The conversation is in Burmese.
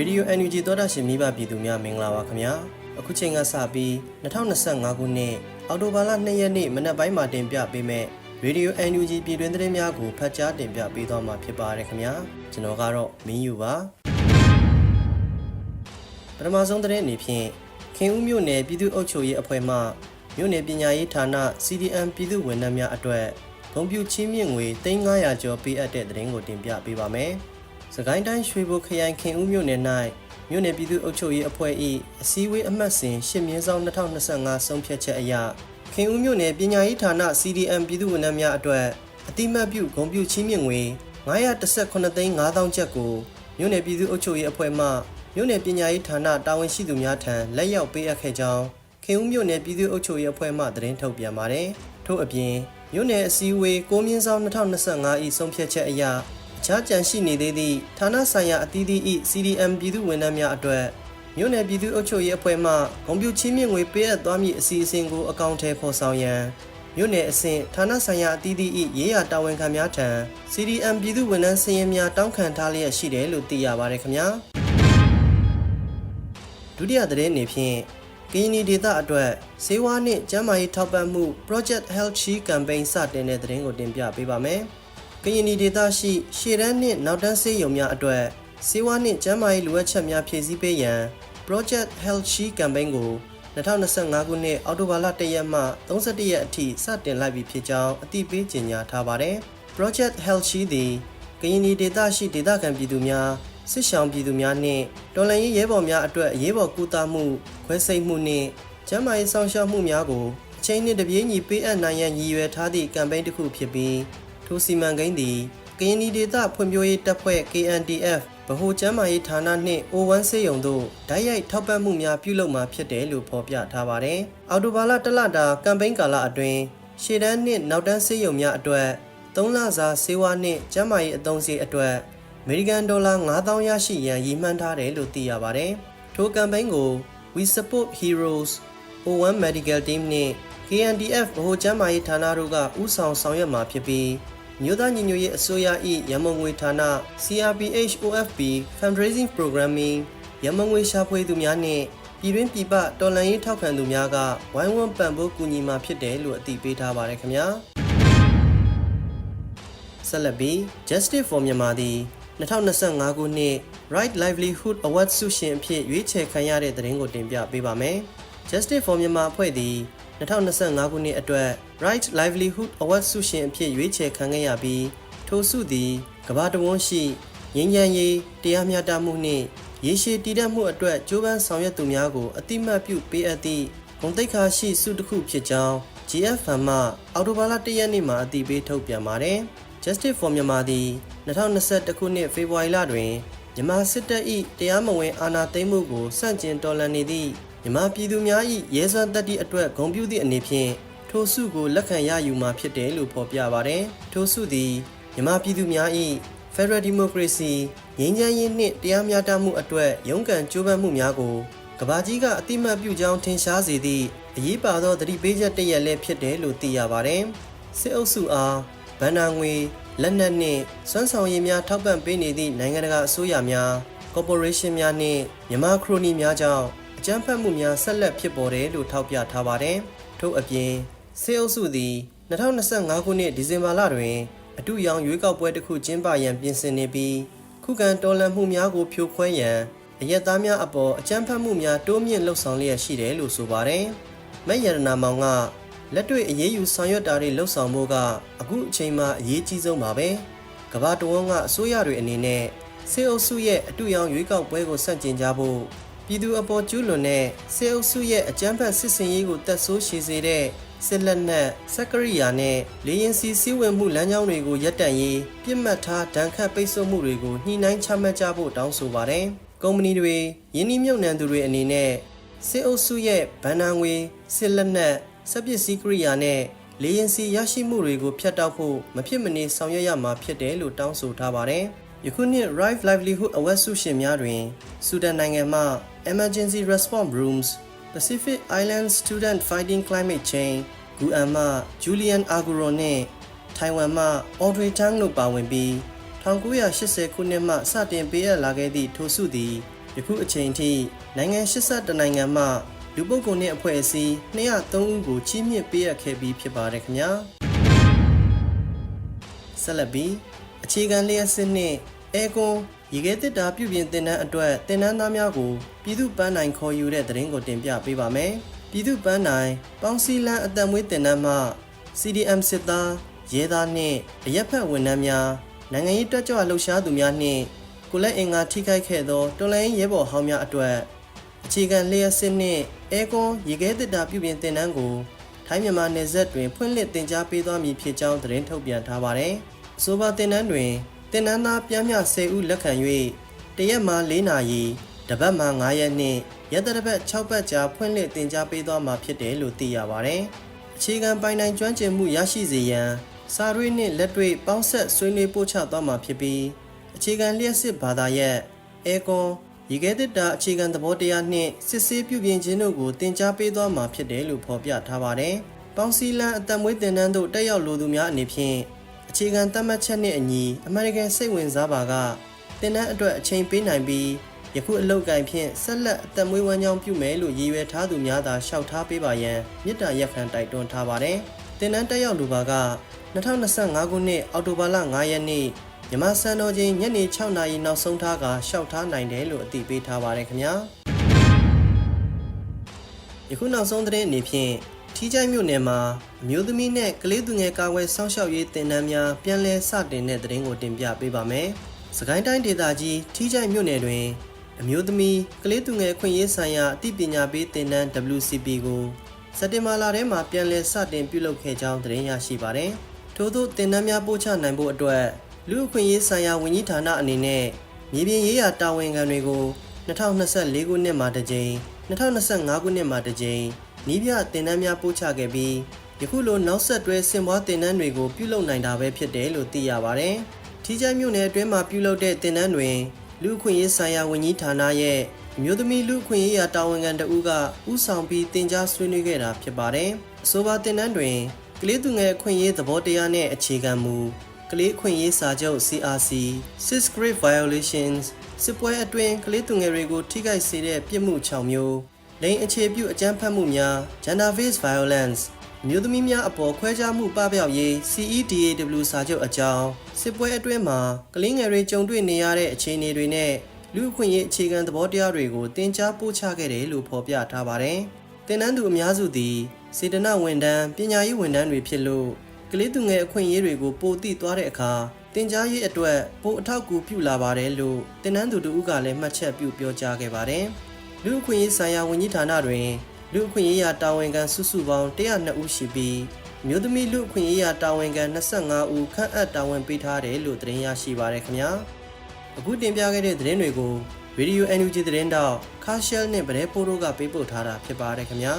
ရေဒီယို NUG သောတာရှင်မိဘပြည်သူများမင်္ဂလာပါခင်ဗျာအခုချိန်ကစပြီး2025ခုနှစ်အောက်တိုဘာလ2ရက်နေ့မနက်ပိုင်းမှာတင်ပြပေးမဲ့ရေဒီယို NUG ပြည်တွင်းသတင်းများကိုဖတ်ကြားတင်ပြပေးသွားမှာဖြစ်ပါတယ်ခင်ဗျာကျွန်တော်ကတော့မင်းယူပါပထမဆုံးသတင်းအနေဖြင့်ခင်ဦးမြို့နယ်ပြည်သူ့အုပ်ချုပ်ရေးအဖွဲ့မှမြို့နယ်ပညာရေးဌာန CDM ပြည်သူ့ဝန်ထမ်းများအတွက်ဂုဏ်ပြုချီးမြှင့်ငွေ3900ကျော်ပေးအပ်တဲ့သတင်းကိုတင်ပြပေးပါမယ်။ စကိုင်းတိုင်းရွှေဘိုခရိုင်ခင်ဦးမြို့နယ်၌မြို့နယ်ပြည်သူ့အုပ်ချုပ်ရေးအဖွဲ့၏အစည်းအဝေးအမှတ်စဉ်10မြင်းဆောင်2025ဆုံးဖြတ်ချက်အရခင်ဦးမြို့နယ်ပညာရေးဌာန CDM ပြည်သူ့ဝန်ထမ်းများအတွက်အတိမတ်ပြုဂုဏ်ပြုချီးမြှင့်ငွေ918သိန်း5000ကျပ်ကိုမြို့နယ်ပြည်သူ့အုပ်ချုပ်ရေးအဖွဲ့မှမြို့နယ်ပညာရေးဌာနတာဝန်ရှိသူများထံလက်ရောက်ပေးအပ်ခဲ့ကြောင်းခင်ဦးမြို့နယ်ပြည်သူ့အုပ်ချုပ်ရေးအဖွဲ့မှသတင်းထုတ်ပြန်ပါတယ်။ထို့အပြင်မြို့နယ်အစည်းအဝေး6မြင်းဆောင်2025၏ဆုံးဖြတ်ချက်အရ အခြားကြံရှိနေသေးသည့်ဌာနဆိုင်ရာအသီးသီး၏ CDM ပြည်သူ့ဝန်ထမ်းများအတွက်မြို့နယ်ပြည်သူ့အုပ်ချုပ်ရေးအဖွဲ့မှဂုဏ်ပြုချီးမြှင့်ငွေပေးအပ်သွားမည့်အစီအစဉ်ကိုအကောင့်ထဲပေါ်ဆောင်ရန်မြို့နယ်အဆင့်ဌာနဆိုင်ရာအသီးသီး၏ရေးရာတာဝန်ခံများထံ CDM ပြည်သူ့ဝန်ထမ်းစည်ရင်များတောင်းခံထားလျက်ရှိတယ်လို့သိရပါတယ်ခင်ဗျာဒုတိယသတင်းအနေဖြင့်ကရင်နီဒေသအတွက်စေဝါနှင့်ကျန်းမာရေးထောက်ပံ့မှု Project Health Shield Campaign စတင်တဲ့သတင်းကိုတင်ပြပေးပါမယ်။က ရင်နီဒေသရှိရှေ့တန်းနှင့်နောက်တန်းဆေးရုံများအတွက်စေဝါနှင့်ကျန်းမာရေးလိုအပ်ချက်များဖြည့်ဆည်းပေးရန် Project Health Shield Campaign ကို2025ခုနှစ်အောက်တိုဘာလ1ရက်မှ31ရက်အထိစတင်လိုက်ပြီဖြစ်ကြောင်းအသိပေးကြေညာထားပါတယ်။ Project Health Shield သည်ကရင်နီဒေသရှိဒေသခံပြည်သူများစစ်ဆောင်ပြည်သူများနှင့်တော်လှန်ရေးရဲဘော်များအတွက်အရေးပေါ်ကူတာမှုခွဲစိတ်မှုနှင့်ကျန်းမာရေးဆောင်ရှောက်မှုများကိုအချိန်နှင့်တပြေးညီပေးအပ်နိုင်ရန်ရည်ရွယ်ထားသည့်ကမ်ပိန်းတစ်ခုဖြစ်ပြီး ထိုစီမံကိန်းသည်ကရင်နီဒေသဖွံ့ဖြိုးရေးတပ်ဖွဲ့ KNDF ဗဟိုကျန်းမာရေးဌာနနှင့် O1 ဆေးရုံတို့ဓာတ်ရိုက်ထောက်ပံ့မှုများပြုလုပ်မှာဖြစ်တယ်လို့ဖော်ပြထားပါတယ်။အော်တိုဘာလတစ်လတာကမ်ပိန်းကာလအတွင်းရှေ့တန်းနှင့်နောက်တန်းဆေးရုံများအတွက်၃လစာဆေးဝါးနှင့်ကျန်းမာရေးအသုံးစရိတ်အတွက်အမေရိကန်ဒေါ်လာ9000ရရှိရန်ရည်မှန်းထားတယ်လို့သိရပါတယ်။ထိုကမ်ပိန်းကို We Support Heroes O1 Medical Team နှင့် KNDF ဗဟိုကျန်းမာရေးဌာနတို့ကဦးဆောင်ဆောင်ရွက်မှာဖြစ်ပြီး မြို့သားညီညွတ်ရေးအစိုးရ၏ရမုံငွေဌာန CRPH OFP Fundraising Programming ရမုံငွေရှာဖွေသူများနှင့်ပြည်တွင်းပြည်ပတော်လှန်ရေးထောက်ခံသူများကဝိုင်းဝန်းပံ့ပိုးကူညီမှာဖြစ်တယ်လို့အသိပေးထားပါတယ်ခင်ဗျာဆက်လက်ပြီး Justice for Myanmar သည်2025ခုနှစ် Right Livelihood Award ဆုရှင်အဖြစ်ရွေးချယ်ခံရတဲ့သတင်းကိုတင်ပြပေးပါမယ်။ Justice for Myanmar အဖွဲ့သည် 2025ခုနှစ်အတွက် Right Livelihood Award ဆုရှင်အဖြစ်ရွေးချယ်ခံခဲ့ရပြီးထိုဆုသည်ကမ္ဘာတဝန်းရှိငြိမ်းချမ်းရေးတရားမျှတမှုနှင့်ရေရှည်တည်တံ့မှုအတွက်ကြိုးပမ်းဆောင်ရွက်သူများကိုအတိမတ်ပြုပေးအပ်သည့်ဂုဏ်သိက္ခာရှိဆုတစ်ခုဖြစ်ကြောင်း GFM မှအော်တိုဘာလ၁ရက်နေ့မှာအတည်ပြုထုတ်ပြန်ပါတယ်။ Justice for Myanmar သည်2021ခုနှစ်ဖေဖော်ဝါရီလတွင်မြန်မာစစ်တပ်၏တရားမဝင်အာဏာသိမ်းမှုကိုစန့်ကျင်တော်လှန်နေသည့် မြန်မာပြည်သူများ၏ရဲစွမ်းတပ်သည့်အတွက်ဂုဏ်ပြုသည့်အနေဖြင့်ထိုဆုကိုလက်ခံရယူမှာဖြစ်တယ်လို့ဖော်ပြပါတယ်။ထိုဆုသည်မြန်မာပြည်သူများ၏ Federal Democracy ငြိမ်းချမ်းရေးနှင့်တရားမျှတမှုအတွက်ရုန်းကန်ကြိုးပမ်းမှုများကိုကဘာကြီးကအတိမတ်ပြုကြောင်းထင်ရှားစေသည့်အရေးပါသောသတိပေးချက်တစ်ရက်လည်းဖြစ်တယ်လို့သိရပါတယ်။စစ်အုပ်စုအားဗန္နာငွေလက်နက်နှင့်စွမ်းဆောင်ရည်များထောက်ပံ့ပေးနေသည့်နိုင်ငံတကာအစိုးရများကော်ပိုရေးရှင်းများနှင့်မြန်မာခရိုနီများကြောင့်အ ကြမ်းဖက်မှုများဆက်လက်ဖြစ်ပေါ်တယ်လို့ထောက်ပြထားပါတယ်။ထို့အပြင်စေအုပ်စုသည်2025ခုနှစ်ဒီဇင်ဘာလတွင်အတူရောင်ရွေးကောက်ပွဲတစ်ခုကျင်းပရန်ပြင်ဆင်နေပြီးခုခံတော်လှန်မှုများကိုဖြိုခွဲရန်အရက်သားများအပေါ်အကြမ်းဖက်မှုများတိုးမြင့်လှုပ်ဆောင်လျက်ရှိတယ်လို့ဆိုပါတယ်။မက်ရတနာမောင်ကလက်တွေ့အရေးယူဆောင်ရွက်တာတွေလှုပ်ဆောင်ဖို့ကအခုအချိန်မှအရေးကြီးဆုံးပါပဲ။ကမ္ဘာတဝန်းကအစိုးရတွေအနေနဲ့စေအုပ်စုရဲ့အတူရောင်ရွေးကောက်ပွဲကိုဆန့်ကျင်ကြဖို့ ပြည်သူအပေါ်ကျူးလွန်တဲ့စေအုပ်စုရဲ့အကြမ်းဖက်စစ်စင်ရေးကိုတက်ဆိုးရှည်စေတဲ့စစ်လက်နက်စက်ကရိယာနဲ့လေရင်စီစည်းဝေးမှုလမ်းကြောင်းတွေကိုရပ်တန့်ရေးပြစ်မှတ်ထားဒဏ်ခတ်ပိတ်ဆို့မှုတွေကိုညှိနှိုင်းချမှတ်ကြဖို့တောင်းဆိုပါတယ်။ကုမ္ပဏီတွေယင်းနှိမ့်မြုပ်နှံသူတွေအနေနဲ့စစ်အုပ်စုရဲ့ဗန်နာငွေစစ်လက်နက်စက်ပစ္စည်းကိရိယာနဲ့လေရင်စီရရှိမှုတွေကိုဖျက်တောက်ဖို့မဖြစ်မနေဆောင်ရွက်ရမှာဖြစ်တယ်လို့တောင်းဆိုထားပါတယ်။ယခုနှစ် Rive Livelihood Award ဆုရှင်များတွင်ဆူဒန်နိုင်ငံမှ Emergency Response Rooms Pacific Island Student Fighting Climate Change ဂူအန်မှ Julian Aguro နှင့်ထိုင်ဝမ်မှ Audrey Tang တို့ပါဝင်ပြီး1980ခုနှစ်မှစတင်ပေးအပ်လာခဲ့သည့်ထိုဆုသည်ယခုအချိန်ထိနိုင်ငံ82နိုင်ငံမှလူပုဂ္ဂိုလ်နှင့်အဖွဲ့အစည်း203ဦးကိုချီးမြှင့်ပေးအပ်ခဲ့ပြီးဖြစ်ပါတယ်ခင်ဗျာဆက်လက်ပြီးအခြေခံလျှက်စစ်နှင့် အဲကွန်ရေခဲတစ်တာပြုပြင်တင်တန်းအတွက်တင်တန်းသားများကိုပြည်သူ့ပန်းနိုင်ခေါ်ယူတဲ့သတင်းကိုတင်ပြပေးပါမယ်ပြည်သူ့ပန်းနိုင်ပေါင်းစည်းလန်းအတံမွေးတင်တန်းမှ CDM စစ်သားရဲသားနှင့်အရက်ဖက်ဝန်ထမ်းများနိုင်ငံရေးတက်ကြွလှုပ်ရှားသူများနှင့်ကိုလက်အင်္ဂါထိခိုက်ခဲ့သောတော်လိုင်းရဲဘော်ဟောင်းများအတွက်အခြေခံလျှက်စစ်နှင့်အဲကွန်ရေခဲတစ်တာပြုပြင်တင်တန်းကိုထိုင်းမြန်မာနယ်စပ်တွင်ဖွင့်လှစ်တင် जा ပေးသွားမည်ဖြစ်ကြောင်းသတင်းထုတ်ပြန်ထားပါတယ်။အဆိုပါတင်တန်းတွင် တင်တန်းသားပြမ်းမြ10ဦးလက်ခံ၍တရက်မှ4နာရီတပတ်မှ9ရက်နှင့်ရက်သတ္တပတ်6ပတ်ကြာဖွင့်လှစ်တင် जा ပေးသွားမှာဖြစ်တယ်လို့သိရပါတယ်။အခြေခံပိုင်နိုင်ကျွမ်းကျင်မှုရရှိစေရန်စာရွေးနှင့်လက်တွေ့ပေါင်းဆက်ဆွေးနွေးပို့ချသွားမှာဖြစ်ပြီးအခြေခံလျှက်စစ်ဘာသာရပ်အဲကွန်ရေခဲတစ်တာအခြေခံသဘောတရားနှင့်စစ်ဆေးပြုပြင်ခြင်းတို့ကိုတင် जा ပေးသွားမှာဖြစ်တယ်လို့ဖော်ပြထားပါတယ်။ပေါင်းစည်းလန်းအသက်မွေးတင်နန်းတို့တက်ရောက်လိုသူများအနေဖြင့် အခြေခံသတ်မှတ်ချက်နှင့်အညီအမေရိကန်စိတ်ဝင်စားပါကတင်နန်းအတွက်အချိန်ပေးနိုင်ပြီးယခုအလုတ်ကင်ဖြင့်ဆက်လက်အသက်မွေးဝမ်းကြောင်းပြုမယ်လို့ရည်ရွယ်ထားသူများသာလျှောက်ထားပေးပါရန်မြစ်တာရက်ခံတိုက်တွန်းထားပါတယ်။တင်နန်းတက်ရောက်လူပါက2025ခုနှစ်အောက်တိုဘာလ9ရက်နေ့မြန်မာစံတော်ချိန်ညနေ6နာရီနောက်ဆုံးထားကရှောက်ထားနိုင်တယ်လို့အသိပေးထားပါတယ်ခင်ဗျာယခုနောက်ဆုံးသတင်းအနေဖြင့် ထီးချိုင်းမြို့နယ်မှာအမျိုးသမီးနဲ့ကလေးသူငယ်ကာကွယ်စောင့်ရှောက်ရေးတင်နန်းများပြန်လည်စတင်တဲ့သတင်းကိုတင်ပြပေးပါမယ်စကိုင်းတိုင်းဒေသကြီးထီးချိုင်းမြို့နယ်တွင်အမျိုးသမီးကလေးသူငယ်ခွင့်ရေးဆိုင်ရာအသိပညာပေးတင်နန်း WCP ကိုစက်တင်ဘာလထဲမှာပြန်လည်စတင်ပြုလုပ်ခဲ့ကြောင်းသတင်းရရှိပါတယ်ထို့သောတင်နန်းများပို့ချနိုင်ဖို့အတွက်လူ့အခွင့်အရေးဆိုင်ရာဝန်ကြီးဌာနအနေနဲ့မြေပြင်ရေးရာတာဝန်ခံတွေကို2024ခုနှစ်မှာတစ်ကြိမ်2025ခုနှစ်မှာတစ်ကြိမ် နီးပြတင်နန်းများပို့ချခဲ့ပြီးယခုလိုနောက်ဆက်တွဲစင်ပွားတင်နန်းတွေကိုပြုလုပ်နိုင်တာပဲဖြစ်တယ်လို့သိရပါတယ်။ထီးချိုင်းမြို့နယ်အတွင်းမှာပြုလုပ်တဲ့တင်နန်းတွင်လူ့အခွင့်အရေးဆိုင်ရာဝန်ကြီးဌာနရဲ့အမျိုးသမီးလူ့အခွင့်အရေးရာတာဝန်ခံတဦးကဥဆောင်ပြီးတင် जा ဆွေးနွေးခဲ့တာဖြစ်ပါတယ်။အဆိုပါတင်နန်းတွင်ကလေးသူငယ်အခွင့်အရေးသဘောတရားနဲ့အခြေခံမူကလေးခွင့်ရေးစာချုပ် CRC Six Grade Violations စစ်ပွဲအတွင်းကလေးသူငယ်တွေကိုထိခိုက်စေတဲ့ပြစ်မှု6မျိုး လိင်အခြေပြုအကြမ်းဖက်မှုများ Gender Based Violence မြို့သမီးများအပေါ်ခွဲခြားမှုပပျောက်ရေး CEDAW စာချုပ်အကြောင်းစစ်ပွဲအတွင်းမှာကလေးငယ်တွေကြုံတွေ့နေရတဲ့အခြေအနေတွေနဲ့လူ့အခွင့်အရေးအခြေခံသဘောတရားတွေကိုတင် जा ပို့ချခဲ့တယ်လို့ဖော်ပြထားပါတယ်။တင်နန်းသူအများစုသည်စေတနာဝန်ထမ်းပညာရေးဝန်ထမ်းတွေဖြစ်လို့ကလေးသူငယ်အခွင့်အရေးတွေကိုပိုသိသွားတဲ့အခါတင် जा ရေးအတွက်ပိုအထောက်အကူပြုလာပါတယ်လို့တင်နန်းသူတို့ကလည်းမှတ်ချက်ပြုပြောကြားခဲ့ပါတယ်။ လူ့အခွင့်အရေးဆိုင်ရာဝန်ကြီးဌာနတွင်လူ့အခွင့်အရေးရာတာဝန်ခံစုစုပေါင်း102ဦးရှိပြီးမြို့သမီးလူ့အခွင့်အရေးရာတာဝန်ခံ25ဦးခန့်အပ်တာဝန်ပေးထားတယ်လို့သတင်းရရှိပါရခင်ဗျာအခုတင်ပြခဲ့တဲ့သတင်းတွေကို Radio NUG သတင်းတောက်ခါရှယ်နဲ့ဗရဲပိုးတို့ကပေးပို့ထားတာဖြစ်ပါတယ်ခင်ဗျာ